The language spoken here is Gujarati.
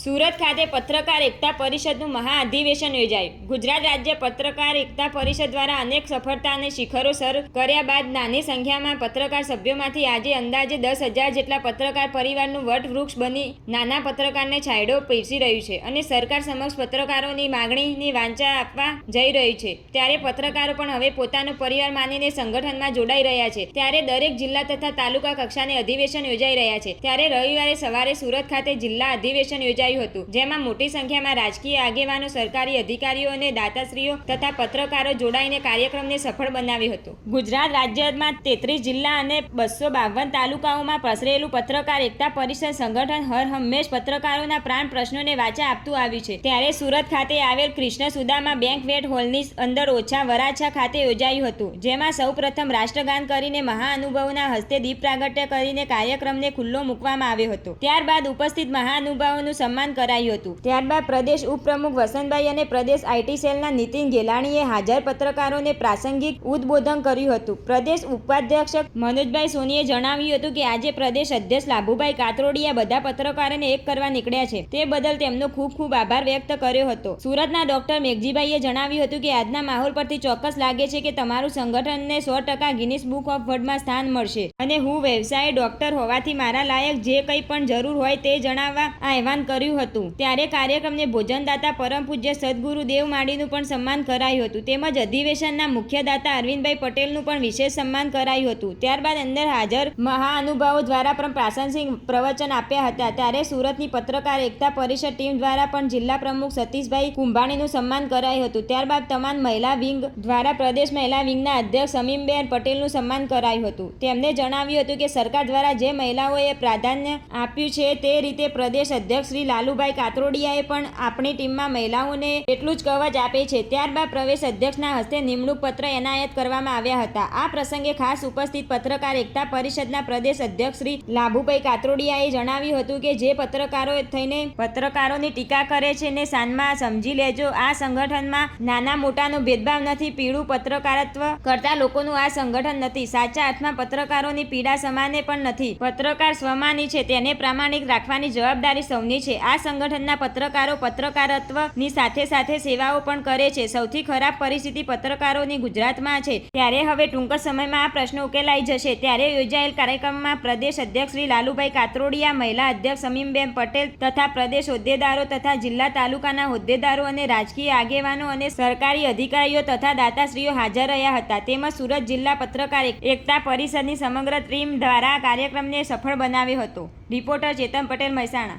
Surat ખાતે પત્રકાર એકતા પરિષદનું મહાઅધિવેશન યોજાયું. ગુજરાત રાજ્ય પત્રકાર એકતા પરિષદ દ્વારા અનેક સફળતા અને શિખરો સર કર્યા બાદ નાની સંખ્યામાં પત્રકાર સભ્યોમાંથી આજે અંદાજે દસ હજાર જેટલા પત્રકાર પરિવારનું વટવૃક્ષ બની નાના પત્રકારને છાંયડો પીરસી રહ્યું છે અને સરકાર સમક્ષ પત્રકારોની માગણીની વાંચા આપવા જઈ રહ્યું છે. ત્યારે પત્રકારો પણ હવે પોતાનો પરિવાર માનીને સંગઠનમાં જોડાઈ રહ્યા છે. ત્યારે દરેક જિલ્લા તથા તાલુકા કક્ષાને અધિવેશન યોજાઈ રહ્યા છે. ત્યારે રવિવારે સવારે સુરત ખાતે જિલ્લા અધિવેશન યોજાયું હતું, જેમાં મોટી સંખ્યામાં રાજકીય આગેવાનો, સરકારી અધિકારીઓ અને દાતાશ્રીઓ તથા પત્રકારો જોડાઈને કાર્યક્રમને સફળ બનાવ્યો હતો. ગુજરાત રાજ્યમાં તેત્રીસ જિલ્લા અને બસો બાવન તાલુકાઓમાં પ્રસરેલું પત્રકાર એકતા પરિષદ સંગઠન હર હંમેશ પત્રકારોના પ્રાણ પ્રશ્નોને વાચા આપતું આવ્યું છે. ત્યારે સુરત ખાતે આવેલ કૃષ્ણ સુદામા બેંક વેટ હોલની અંદર ઓછા વરાછા ખાતે યોજાયું હતું, જેમાં સૌપ્રથમ રાષ્ટ્રગાન કરીને મહાનુભાવોના હસ્તે દીપ પ્રાગટ્ય કરીને કાર્યક્રમને ખુલ્લો મૂકવામાં આવ્યો હતો. ત્યારબાદ ઉપસ્થિત મહાનુભાવોનું સન્માન કરાયું હતું. ત્યારબાદ પ્રદેશ ઉપપ્રમુખ વસંતભાઈ અને પ્રદેશ આઈટી સેલના નીતિન ગેલાણીએ હાજર પત્રકારોને પ્રાસંગિક ઉદબોધન કર્યું હતું. પ્રદેશ ઉપાધ્યક્ષ મનોજભાઈ સોનીએ જણાવ્યું હતું કે, આજે પ્રદેશ અધ્યક્ષ લાભુભાઈ કાતરોડિયા બધા પત્રકારોને એક કરવા નીકળ્યા છે. તે બદલ તેમનો ખૂબ ખૂબ આભાર વ્યક્ત કર્યો હતો. સુરતના ડોક્ટર મેઘજીભાઈએ જણાવ્યું હતું કે, આજના માહોલ પરથી ચોક્કસ લાગે છે કે, તમારું સંગઠનને સો ટકા ગિનિસ બુક ઓફ વર્લ્ડમાં સ્થાન મળશે. અને હું વ્યવસાય ડોક્ટર હોવાથી મારા લાયક જે કંઈ પણ જરૂર હોય તે જણાવવા આહવાન કર્યું હતું. ત્યારે કાર્યક્રમને ભોજનદાતા પરમ પૂજ્ય સદગુરુ દેવ માડીનું પણ સન્માન કરાયું હતું. તેમજ અધિવેશનના મુખ્ય દાતા અરવિંદભાઈ પટેલનું પણ વિશેષ સન્માન કરાયું હતું. ત્યારબાદ અંદર હાજર મહાનુભાવો દ્વારા પણ પ્રાસંગિક પ્રવચન આપ્યા હતા. ત્યારે સુરતની પત્રકાર એકતા પરિષદ ટીમ દ્વારા પણ જિલ્લા પ્રમુખ સતીશભાઈ કુંભાણીનું સન્માન કરાયું હતું. ત્યારબાદ તમામ મહિલા વિંગ દ્વારા પ્રદેશ મહિલા વિંગના અધ્યક્ષ સમીમબેન પટેલનું સન્માન કરાયું હતું. તેમને જણાવ્યું હતું કે સરકાર દ્વારા જે મહિલાઓએ પ્રાધાન્ય આપ્યું છે તે રીતે પ્રદેશ અધ્યક્ષ શ્રી લાલુભાઈ કાતરોડિયાએ પણ આપણી ટીમમાં મહિલાઓને એટલું જ કવચ આપે છે. ત્યારબાદ પ્રવેશ અધ્યક્ષના હસ્તે નિમણૂક પત્ર એનાયત કરવામાં આવ્યા હતા. આ પ્રસંગે ખાસ ઉપસ્થિત પત્રકાર એકતા પરિષદના પ્રદેશ અધ્યક્ષ શ્રી લાભુભાઈ કાતરોડિયાએ જણાવ્યું હતું કે, જે પત્રકારો થઈને પત્રકારોની ટીકા કરે છે ને સાનમાં સમજી લેજો. આ સંગઠનમાં નાના મોટાનો ભેદભાવ નથી. પીળું પત્રકારત્વ કરતા લોકોનું આ સંગઠન નથી. સાચા અર્થમાં પત્રકારોની પીડા સમાને પણ નથી. પત્રકાર સ્વમાની છે, તેને પ્રામાણિક રાખવાની જવાબદારી સૌની છે. આ સંગઠનના પત્રકારો પત્રકારત્વની સાથે સાથે સેવાઓ પણ કરે છે. સૌથી ખરાબ પરિસ્થિતિ પત્રકારોની ગુજરાતમાં છે. ત્યારે હવે ટૂંક સમયમાં આ પ્રશ્ન ઉકેલાઈ જશે. ત્યારે યોજાયેલ કાર્યક્રમમાં પ્રદેશ અધ્યક્ષ શ્રી લાલુભાઈ કાતરોડિયા, મહિલા અધ્યક્ષ સમીમબેન પટેલ તથા પ્રદેશ હોદ્દેદારો તથા જિલ્લા તાલુકાના હોદ્દેદારો અને રાજકીય આગેવાનો અને સરકારી અધિકારીઓ તથા દાતાશ્રીઓ હાજર રહ્યા હતા. તેમજ સુરત જિલ્લા પત્રકાર એકતા પરિષદની સમગ્ર ટીમ દ્વારા કાર્યક્રમને સફળ બનાવ્યો હતો. રિપોર્ટર ચેતન પટેલ મહેસાણા.